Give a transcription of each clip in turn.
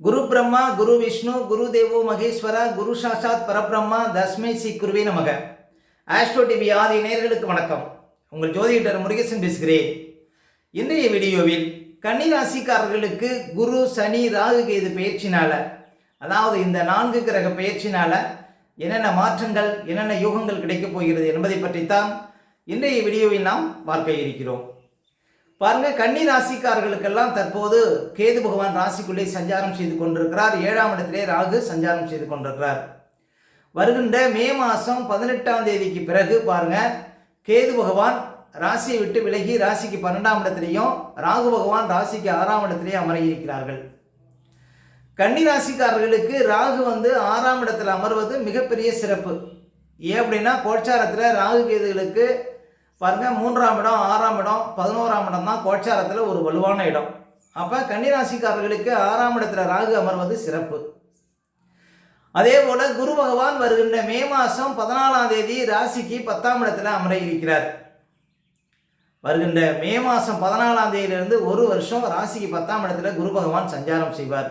குரு பிரம்மா குரு விஷ்ணு குரு தேவோ மகேஸ்வர குரு சாஷாத் பரபிரம்மா தஸ்மை ஸ்ரீ குருவே நமக. ஆஸ்ட்ரோ டிவி ஆதி நேர்களுக்கு வணக்கம். உங்கள் ஜோதிடர் முருகேசன் பேசுகிறேன். இன்றைய வீடியோவில் கன்னிராசிக்காரர்களுக்கு குரு சனி ராகு கேது பயிற்சினால அதாவது இந்த நான்கு கிரக பயிற்சினால என்னென்ன மாற்றங்கள் என்னென்ன யோகங்கள் கிடைக்கப் போகிறது என்பதை பற்றித்தான் இன்றைய வீடியோவில் நாம் பார்க்க இருக்கிறோம். பாருங்க கன்னி ராசிக்காரர்களுக்கெல்லாம் தற்போது கேது பகவான் ராசிக்குள்ளே சஞ்சாரம் செய்து கொண்டிருக்கிறார். ஏழாம் இடத்திலே ராகு சஞ்சாரம் செய்து கொண்டிருக்கிறார். வருகின்ற மே மாதம் பதினெட்டாம் தேதிக்கு பிறகு பாருங்க கேது பகவான் ராசியை விட்டு விலகி ராசிக்கு பன்னெண்டாம் இடத்திலையும் ராகு பகவான் ராசிக்கு ஆறாம் இடத்திலேயும் அமர இருக்கிறார்கள். கன்னி ராசிக்காரர்களுக்கு ராகு வந்து ஆறாம் இடத்தில் அமர்வது மிகப்பெரிய சிறப்பு. ஏன் அப்படின்னா கோச்சாரத்தில் ராகு கேதுகளுக்கு பாருங்கள் மூன்றாம் இடம் ஆறாம் இடம் பதினோராம் இடம் தான் கோச்சாரத்தில் ஒரு வலுவான இடம். அப்போ கன்னிராசிக்காரர்களுக்கு ஆறாம் இடத்துல ராகு அமர்வது சிறப்பு. அதே போல் குரு பகவான் வருகின்ற மே மாதம் பதினாலாம் தேதி ராசிக்கு பத்தாம் இடத்துல அமர இருக்கிறார். வருகின்ற மே மாதம் பதினாலாம் தேதியிலிருந்து ஒரு வருஷம் ராசிக்கு பத்தாம் இடத்துல குரு பகவான் சஞ்சாரம் செய்வார்.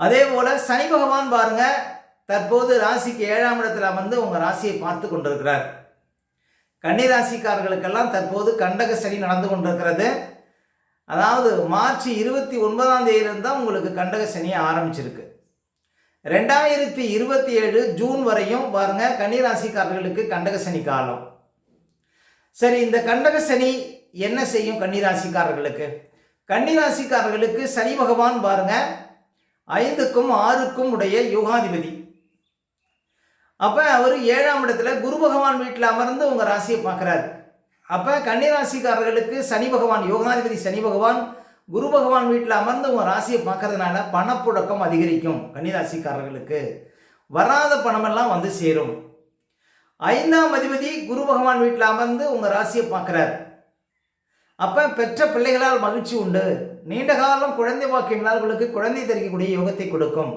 அதே போல் சனி பகவான் பாருங்கள் தற்போது ராசிக்கு ஏழாம் இடத்துல அமர்ந்து உங்கள் ராசியை பார்த்து கொண்டிருக்கிறார். கன்னிராசிக்காரர்களுக்கெல்லாம் தற்போது கண்டக சனி நடந்து கொண்டிருக்கிறது. அதாவது மார்ச் இருபத்தி ஒன்பதாம் தேதியிலிருந்து தான் உங்களுக்கு கண்டக சனி ஆரம்பிச்சிருக்கு. ரெண்டாயிரத்தி இருபத்தி ஏழு ஜூன் வரையும் பாருங்க கன்னிராசிக்காரர்களுக்கு கண்டக சனி காலம். சரி இந்த கண்டக சனி என்ன செய்யும் கன்னிராசிக்காரர்களுக்கு? கன்னிராசிக்காரர்களுக்கு சனி பகவான் பாருங்க ஐந்துக்கும் ஆறுக்கும் உடைய யோகாதிபதி. அப்போ அவர் ஏழாம் இடத்துல குரு பகவான் வீட்டில் அமர்ந்து உங்கள் ராசியை பார்க்குறாரு. அப்போ கன்னிராசிக்காரர்களுக்கு சனி பகவான் யோகாதிபதி சனி பகவான் குரு பகவான் வீட்டில் அமர்ந்து உங்கள் ராசியை பார்க்கறதுனால பணப்புழக்கம் அதிகரிக்கும் கன்னிராசிக்காரர்களுக்கு. வராத பணமெல்லாம் வந்து சேரும். ஐந்தாம் அதிபதி குரு பகவான் வீட்டில் அமர்ந்து உங்கள் ராசியை பார்க்குறார். அப்போ பெற்ற பிள்ளைகளால் மகிழ்ச்சி உண்டு. நீண்ட காலம் குழந்தை வாக்கியங்களால் குழந்தை தெரிவிக்கக்கூடிய யோகத்தை கொடுக்கும்.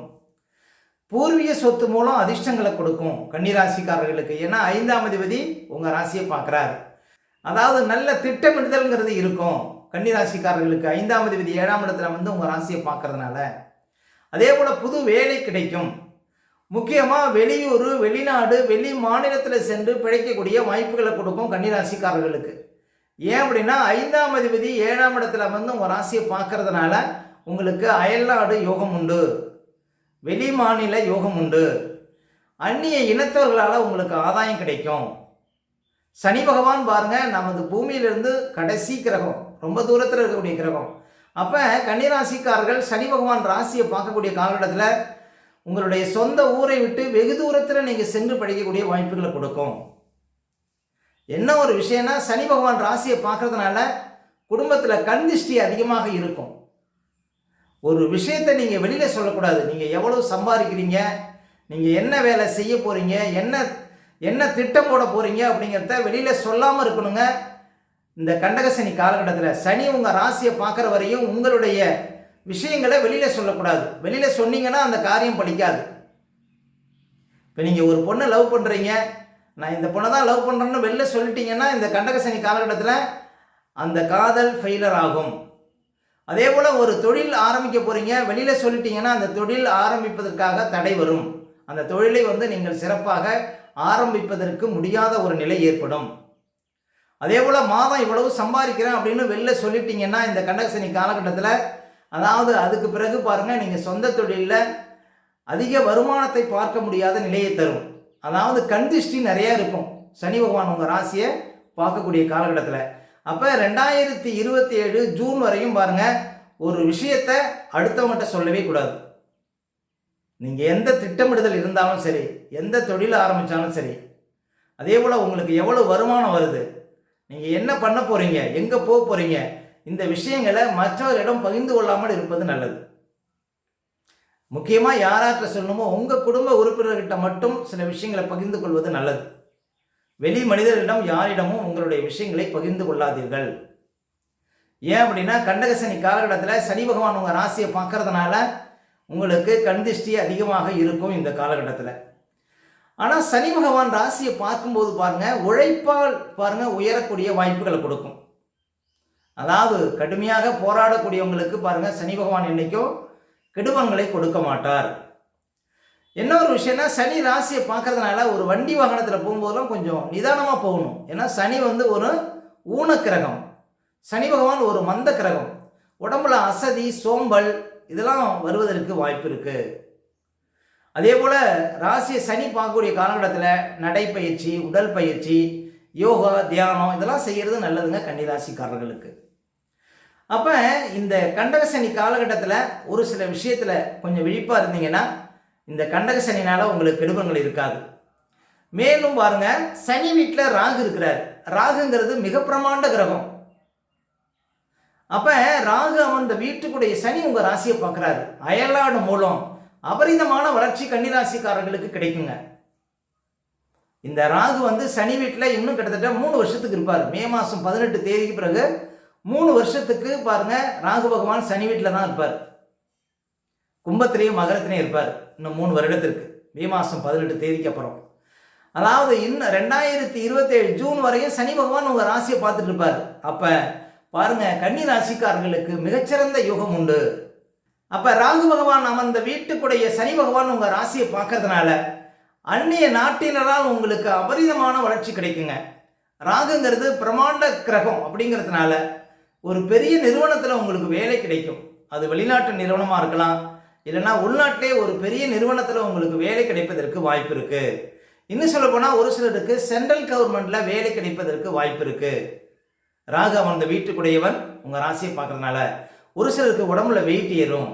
பூர்வீக சொத்து மூலம் அதிர்ஷ்டங்களை கொடுக்கும் கன்னிராசிக்காரர்களுக்கு. ஏன்னா ஐந்தாம் அதிபதி உங்கள் ராசியை பார்க்குறார். அதாவது நல்ல திட்டமிடுதல்ங்கிறது இருக்கும். கன்னிராசிக்காரர்களுக்கு ஐந்தாம் அதிபதி ஏழாம் இடத்துல வந்து உங்கள் ராசியை பார்க்கறதுனால. அதே போல் புது வேலை கிடைக்கும். முக்கியமாக வெளியூர் வெளிநாடு வெளி மாநிலத்தில் சென்று பிழைக்கக்கூடிய வாய்ப்புகளை கொடுக்கும் கன்னிராசிக்காரர்களுக்கு. ஏன் அப்படின்னா ஐந்தாம் அதிபதி ஏழாம் இடத்துல வந்து உங்கள் ராசியை பார்க்கறதுனால உங்களுக்கு அயல்நாடு யோகம் உண்டு. வெளி மாநில யோகம் உண்டு. அந்நிய இனத்தவர்களால் உங்களுக்கு ஆதாயம் கிடைக்கும். சனி பகவான் பாருங்க நமது பூமியிலிருந்து கடைசி கிரகம் ரொம்ப தூரத்தில் இருக்கக்கூடிய கிரகம். அப்போ கன்னிராசிக்காரர்கள் சனி பகவான் ராசியை பார்க்கக்கூடிய காலகட்டத்தில் உங்களுடைய சொந்த ஊரை விட்டு வெகு தூரத்தில் நீங்கள் சென்று படிக்கக்கூடிய வாய்ப்புகளை கொடுக்கும். என்ன ஒரு விஷயம்னா சனி பகவான் ராசியை பார்க்கறதுனால குடும்பத்தில் கண் அதிகமாக இருக்கும். ஒரு விஷயத்தை நீங்கள் வெளியில் சொல்லக்கூடாது. நீங்கள் எவ்வளோ சம்பாதிக்கிறீங்க? நீங்கள் என்ன வேலை செய்ய போகிறீங்க என்ன என்ன திட்டம் போட போகிறீங்க அப்படிங்கிறத வெளியில் சொல்லாமல் இருக்கணுங்க. இந்த கண்டகசனி காலகட்டத்தில் சனி உங்கள் ராசியை பார்க்குற வரையும் உங்களுடைய விஷயங்களை வெளியில் சொல்லக்கூடாது. வெளியில் சொன்னீங்கன்னா அந்த காரியம் படிக்காது. இப்போ நீங்கள் ஒரு பொண்ணை லவ் பண்ணுறீங்க நான் இந்த பொண்ணை தான் லவ் பண்ணுறேன்னு வெளில சொல்லிட்டீங்கன்னா இந்த கண்டகசனி காலகட்டத்தில் அந்த காதல் ஃபெயிலர் ஆகும். அதே போல் ஒரு தொழில் ஆரம்பிக்க போகிறீங்க வெளியில் சொல்லிட்டீங்கன்னா அந்த தொழில் ஆரம்பிப்பதற்காக தடை வரும். அந்த தொழிலை வந்து நீங்கள் சிறப்பாக ஆரம்பிப்பதற்கு முடியாத ஒரு நிலை ஏற்படும். அதே போல் மாதம் இவ்வளவு சம்பாதிக்கிறேன் அப்படின்னு வெளில சொல்லிட்டீங்கன்னா இந்த கண்டகசனி காலகட்டத்தில் அதாவது அதுக்கு பிறகு பாருங்கள் நீங்கள் சொந்த தொழிலில் அதிக வருமானத்தை பார்க்க முடியாத நிலையை தரும். அதாவது கண் திருஷ்டி நிறையா இருக்கும். சனி பகவான் உங்கள் ராசியை பார்க்கக்கூடிய காலகட்டத்தில். அப்போ ரெண்டாயிரத்தி இருபத்தி ஏழு ஜூன் வரையும் பாருங்கள் ஒரு விஷயத்தை அடுத்தவங்ககிட்ட சொல்லவே கூடாது. நீங்கள் எந்த திட்டமிடுதல் இருந்தாலும் சரி எந்த தொழில் ஆரம்பித்தாலும் சரி அதே போல் உங்களுக்கு எவ்வளோ வருமானம் வருது நீங்கள் என்ன பண்ண போகிறீங்க எங்கே போக போகிறீங்க இந்த விஷயங்களை மற்றவர்களிடம் பகிர்ந்து கொள்ளாமல் இருப்பது நல்லது. முக்கியமாக யாராற்ற சொல்லணுமோ உங்கள் குடும்ப உறுப்பினர்கிட்ட மட்டும் சில விஷயங்களை பகிர்ந்து கொள்வது நல்லது. வெளி மனிதர்களிடம் யாரிடமும் உங்களுடைய விஷயங்களை பகிர்ந்து கொள்ளாதீர்கள். ஏன் அப்படின்னா கண்டகசனி காலகட்டத்தில் சனி பகவான் உங்கள் ராசியை பார்க்கறதுனால உங்களுக்கு கண்திஷ்டி அதிகமாக இருக்கும் இந்த காலகட்டத்தில். ஆனால் சனி பகவான் ராசியை பார்க்கும்போது பாருங்கள் உழைப்பால் பாருங்கள் உயரக்கூடிய வாய்ப்புகளை கொடுக்கும். அதாவது கடுமையாக போராடக்கூடியவங்களுக்கு பாருங்கள் சனி பகவான் என்றைக்கும் கெடுபங்களை கொடுக்க மாட்டார். என்ன ஒரு விஷயம்னா சனி ராசியை பார்க்கறதுனால ஒரு வண்டி வாகனத்தில் போகும்போதெல்லாம் கொஞ்சம் நிதானமாக போகணும். ஏன்னா சனி வந்து ஒரு ஊனக்கிரகம். சனி பகவான் ஒரு மந்த கிரகம். உடம்புல அசதி சோம்பல் இதெல்லாம் வருவதற்கு வாய்ப்பு இருக்கு. அதே போல் ராசியை சனி பார்க்கக்கூடிய காலகட்டத்தில் நடைப்பயிற்சி உடல் பயிற்சி யோகா தியானம் இதெல்லாம் செய்கிறது நல்லதுங்க கன்னிராசிக்காரர்களுக்கு. அப்போ இந்த கண்டக சனி காலகட்டத்தில் ஒரு சில விஷயத்தில் கொஞ்சம் விழிப்பாக இருந்தீங்கன்னா இந்த கண்டக சனினால் உங்களுக்கு கெடுபங்கள் இருக்காது. மேலும் பாருங்க சனி வீட்டில் ராகு இருக்கிறார். ராகுங்கிறது மிக பிரமாண்ட கிரகம். அப்போ ராகு அமர்ந்த வீட்டுக்குடைய சனி உங்கள் ராசியை பார்க்குறாரு. அயல்நாடு மூலம் அபரிதமான வளர்ச்சி கன்னிராசிக்காரர்களுக்கு கிடைக்குங்க. இந்த ராகு வந்து சனி வீட்டில் இன்னும் கிட்டத்தட்ட மூணு வருஷத்துக்கு இருப்பார். மே மாதம் பதினெட்டு தேதிக்கு பிறகு மூணு வருஷத்துக்கு பாருங்க ராகு பகவான் சனி வீட்டில் தான் இருப்பார். கும்பத்திலையும் மகரத்திலையும் இருப்பார். இன்னும் மூணு வருடத்திற்கு. மே மாதம் பதினெட்டு தேதிக்கு அப்புறம். அதாவது இன்னும் ரெண்டாயிரத்தி இருபத்தேழு ஜூன் வரையும் சனி பகவான் உங்கள் ராசியை பார்த்துட்டு இருப்பார். அப்போ பாருங்க கன்னி ராசிக்காரர்களுக்கு மிகச்சிறந்த யுகம் உண்டு. அப்போ ராகு பகவான் அமர்ந்த வீட்டுக்குடைய சனி பகவான் உங்கள் ராசியை பார்க்கறதுனால அந்நிய நாட்டினரால் உங்களுக்கு அபரிதமான வளர்ச்சி கிடைக்குங்க. ராகுங்கிறது பிரமாண்ட கிரகம் அப்படிங்கிறதுனால ஒரு பெரிய நிறுவனத்தில் உங்களுக்கு வேலை கிடைக்கும். அது வெளிநாட்டு நிறுவனமாக இருக்கலாம் இல்லைன்னா உள்நாட்டிலே ஒரு பெரிய நிறுவனத்தில் உங்களுக்கு வேலை கிடைப்பதற்கு வாய்ப்பு இருக்கு. இன்னும் சொல்ல போனால் ஒரு சிலருக்கு சென்ட்ரல் கவர்மெண்ட்ல வேலை கிடைப்பதற்கு வாய்ப்பு இருக்கு. ராகு அமர்ந்த வீட்டுக்குடையவன் உங்கள் ராசியை பார்க்கறதுனால. ஒரு சிலருக்கு உடம்புல வெயிட் ஏறும்.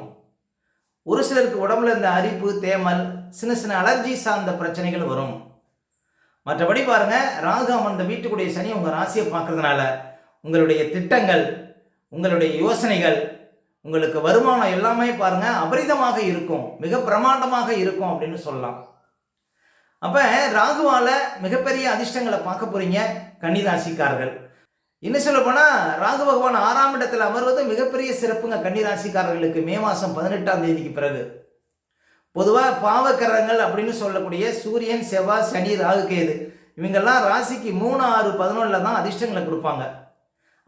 ஒரு சிலருக்கு உடம்புல இந்த அரிப்பு தேமல் சின்ன சின்ன அலர்ஜி சார்ந்த பிரச்சனைகள் வரும். மற்றபடி பாருங்க ராகு அமர்ந்த வீட்டுக்குடைய சனி உங்கள் ராசியை பார்க்கறதுனால உங்களுடைய திட்டங்கள் உங்களுடைய யோசனைகள் உங்களுக்கு வருமானம் எல்லாமே பாருங்க அபரிதமாக இருக்கும் மிக பிரமாண்டமாக இருக்கும் அப்படின்னு சொல்லலாம். அப்ப ராகுவால மிகப்பெரிய அதிர்ஷ்டங்களை பார்க்க போறீங்க கன்னிராசிக்காரர்கள். இன்னும் சொல்ல போனா ராகு பகவான் ஆறாம் இடத்துல அமர்வது மிகப்பெரிய சிறப்புங்க கன்னிராசிக்காரர்களுக்கு. மே மாசம் பதினெட்டாம் தேதிக்கு பிறகு. பொதுவாக பாவக்கரங்கள் அப்படின்னு சொல்லக்கூடிய சூரியன் செவ்வாய் சனி ராகு கேது. இவங்கெல்லாம் ராசிக்கு மூணு ஆறு பதினொன்றில் தான் அதிர்ஷ்டங்களை கொடுப்பாங்க.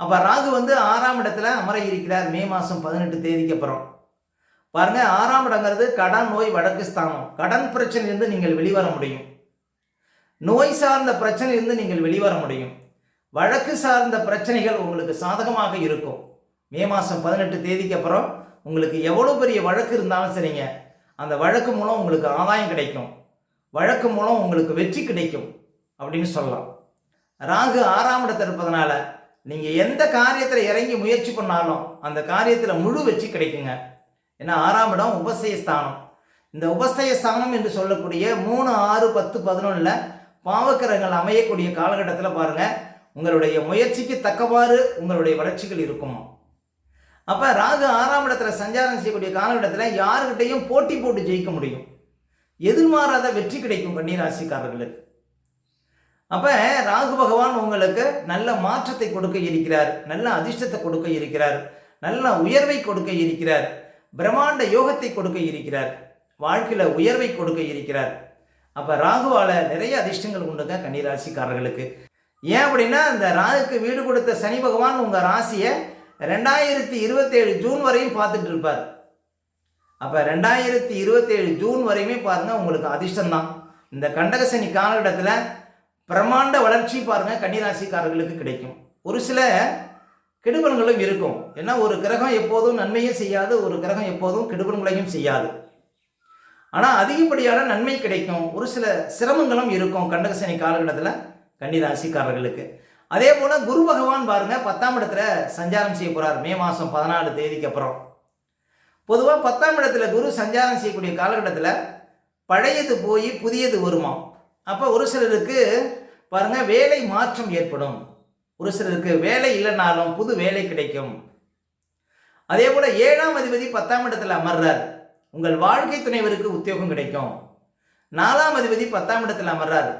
அப்போ ராகு வந்து ஆறாம் இடத்துல அமர இருக்கிறார் மே மாதம் பதினெட்டு தேதிக்கு அப்புறம். பாருங்க ஆறாம் இடங்கிறது கடன் நோய் வடக்கு ஸ்தானம். கடன் பிரச்சனையிலிருந்து நீங்கள் வெளிவர முடியும். நோய் சார்ந்த பிரச்சனையிலிருந்து நீங்கள் வெளிவர முடியும். வழக்கு சார்ந்த பிரச்சனைகள் உங்களுக்கு சாதகமாக இருக்கும். மே மாதம் பதினெட்டு தேதிக்கு அப்புறம் உங்களுக்கு எவ்வளோ பெரிய வழக்கு இருந்தாலும் சரிங்க அந்த வழக்கு மூலம் உங்களுக்கு ஆதாயம் கிடைக்கும். வழக்கு மூலம் உங்களுக்கு வெற்றி கிடைக்கும் அப்படின்னு சொல்லலாம். ராகு ஆறாம் இடத்தில் இருப்பதனால நீங்கள் எந்த காரியத்தில் இறங்கி முயற்சி பண்ணாலும் அந்த காரியத்தில் முழு வச்சு கிடைக்குங்க. ஏன்னா ஆறாம் இடம் உபசயஸ்தானம். இந்த உபசயஸ்தானம் என்று சொல்லக்கூடிய மூணு ஆறு பத்து பதினொன்றில் பாவக்கரங்கள் அமையக்கூடிய காலகட்டத்தில் பாருங்கள் உங்களுடைய முயற்சிக்கு தக்கவாறு உங்களுடைய வளர்ச்சிகள் இருக்குமா? அப்போ ராகு ஆறாம் இடத்துல சஞ்சாரம் செய்யக்கூடிய காலகட்டத்தில் யாருக்கிட்டையும் போட்டி போட்டு ஜெயிக்க முடியும். எதிர்மாறாத வெற்றி கிடைக்கும் கன்னிராசிக்காரர்களுக்கு. அப்போ ராகு பகவான் உங்களுக்கு நல்ல மாற்றத்தை கொடுக்க இருக்கிறார் நல்ல அதிர்ஷ்டத்தை கொடுக்க இருக்கிறார் நல்ல உயர்வை கொடுக்க இருக்கிறார் பிரம்மாண்ட யோகத்தை கொடுக்க இருக்கிறார் வாழ்க்கையில் உயர்வை கொடுக்க இருக்கிறார். அப்போ ராகுவால் நிறைய அதிர்ஷ்டங்கள் உண்டுங்க கன்னிராசிக்காரர்களுக்கு. ஏன் அப்படின்னா இந்த ராகுக்கு வீடு கொடுத்த சனி பகவான் உங்கள் ராசியை ரெண்டாயிரத்தி இருபத்தேழு ஜூன் வரையும் பார்த்துட்டு இருப்பார். அப்போ ரெண்டாயிரத்தி இருபத்தேழு ஜூன் வரையுமே பாருங்கள் உங்களுக்கு அதிர்ஷ்டம் தான் இந்த கண்டகசனி காலகட்டத்தில் பிரம்மாண்ட வளர்ச்சி பாருங்க கன்னிராசிக்காரர்களுக்கு கிடைக்கும். ஒரு சில கெடுபலங்களும் இருக்கும். ஏன்னா ஒரு கிரகம் எப்போதும் நன்மையும் செய்யாது ஒரு கிரகம் எப்போதும் கெடுபலங்களையும் செய்யாது. ஆனால் அதிகப்படியான நன்மை கிடைக்கும். ஒரு சில சிரமங்களும் இருக்கும் கண்டகசனி காலகட்டத்தில் கன்னிராசிக்காரர்களுக்கு. அதே போல் குரு பகவான் பாருங்க பத்தாம் இடத்துல சஞ்சாரம் செய்ய போகிறார் மே மாதம் பதினாலு தேதிக்கு அப்புறம். பொதுவாக பத்தாம் இடத்துல குரு சஞ்சாரம் செய்யக்கூடிய காலகட்டத்தில் பழையது போய் புதியது வருமா அப்போ ஒரு சிலருக்கு பாருங்கள் வேலை மாற்றம் ஏற்படும். ஒரு சிலருக்கு வேலை இல்லைனாலும் புது வேலை கிடைக்கும். அதே போல் ஏழாம் அதிபதி பத்தாம் இடத்துல அமர்றார். உங்கள் வாழ்க்கை துணைவருக்கு உத்தியோகம் கிடைக்கும். நாலாம் அதிபதி பத்தாம் இடத்துல அமர்றார்.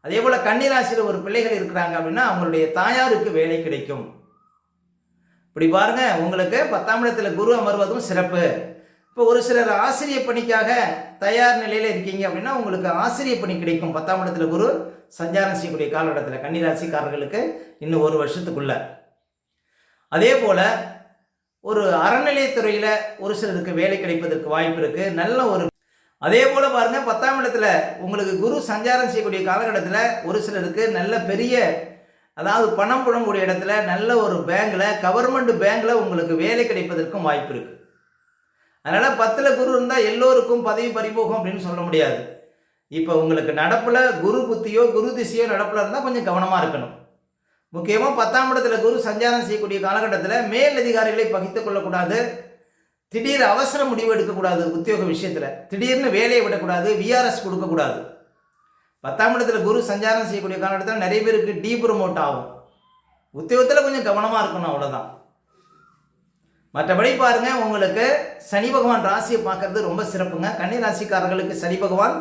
அதே போல் கன்னிராசியில் ஒரு பிள்ளைகள் இருக்கிறாங்க அப்படின்னா அவங்களுடைய தாயாருக்கு வேலை கிடைக்கும். இப்படி பாருங்க உங்களுக்கு பத்தாம் இடத்துல குரு அமர்வதும் சிறப்பு. இப்போ ஒரு சிலர் ஆசிரிய பணிக்காக தயார் நிலையில் இருக்கீங்க அப்படின்னா உங்களுக்கு ஆசிரிய பணி கிடைக்கும். பத்தாம் இடத்துல குரு சஞ்சாரம் செய்யக்கூடிய காலகட்டத்தில் கன்னிராசிக்காரர்களுக்கு இன்னும் ஒரு வருஷத்துக்குள்ள. அதே போல் ஒரு அறநிலையத்துறையில் ஒரு சிலருக்கு வேலை கிடைப்பதற்கு வாய்ப்பு இருக்குது நல்ல ஒரு அதே போல் பாருங்கள் பத்தாம் இடத்துல உங்களுக்கு குரு சஞ்சாரம் செய்யக்கூடிய காலகட்டத்தில் ஒரு சிலருக்கு நல்ல பெரிய அதாவது பணம் புழங்கக்கூடிய இடத்துல நல்ல ஒரு பேங்கில் கவர்மெண்ட் பேங்கில் உங்களுக்கு வேலை கிடைப்பதற்கும் வாய்ப்பு இருக்குது அதனால் பத்தில் குரு இருந்தால் எல்லோருக்கும் பதவி பறிபோகும் அப்படின்னு சொல்ல முடியாது. இப்போ உங்களுக்கு நடப்பில் குரு புத்தியோ குரு திசையோ நடப்பில் இருந்தால் கொஞ்சம் கவனமாக இருக்கணும். முக்கியமாக பத்தாம் இடத்துல குரு சஞ்சாரம் செய்யக்கூடிய காலகட்டத்தில் மேல் அதிகாரிகளை பகித்து கொள்ளக்கூடாது. திடீர் அவசர முடிவு எடுக்கக்கூடாது உத்தியோக விஷயத்தில். திடீர்னு வேலையை விடக்கூடாது விஆர்எஸ் கொடுக்கக்கூடாது. பத்தாம் இடத்துல குரு சஞ்சாரம் செய்யக்கூடிய காலகட்டத்தில் நிறைய பேருக்கு டீ ப்ரமோட் ஆகும். உத்தியோகத்தில் கொஞ்சம் கவனமாக இருக்கணும் அவ்வளோதான் மற்றபடி பாருங்க உங்களுக்கு சனி பகவான் ராசியை பார்க்கறது ரொம்ப சிறப்புங்க. கன்னி ராசிக்காரர்களுக்கு சனி பகவான்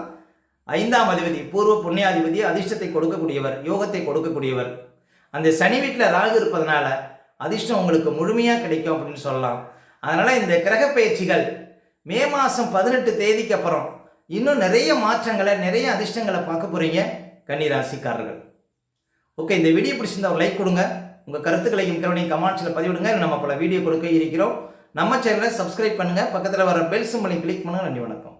ஐந்தாம் அதிபதி பூர்வ புண்ணியாதிபதி அதிர்ஷ்டத்தை கொடுக்கக்கூடியவர் யோகத்தை கொடுக்கக்கூடியவர். அந்த சனி வீட்டில் ராகு இருப்பதனால அதிர்ஷ்டம் உங்களுக்கு முழுமையாக கிடைக்கும் அப்படின்னு சொல்லலாம். அதனால் இந்த கிரக பயிற்சிகள் மே மாதம் பதினெட்டு தேதிக்கு அப்புறம் இன்னும் நிறைய மாற்றங்களை நிறைய அதிர்ஷ்டங்களை பார்க்க போகிறீங்க கன்னிராசிக்காரர்கள் ஓகே இந்த வீடியோ பிடிச்சிருந்தா ஒரு லைக் கொடுங்க. உங்கள் கருத்துக்களையும் கருணையும் கமெண்ட்ஸில் பதிவிடுங்க. நம்ம பல வீடியோ கொடுக்க இருக்கிறோம். நம்ம சேனலை சப்ஸ்கிரைப் பண்ணுங்கள் பக்கத்தில் வர பெல் சிம்பளையும் கிளிக் பண்ணுங்கள் நன்றி வணக்கம்.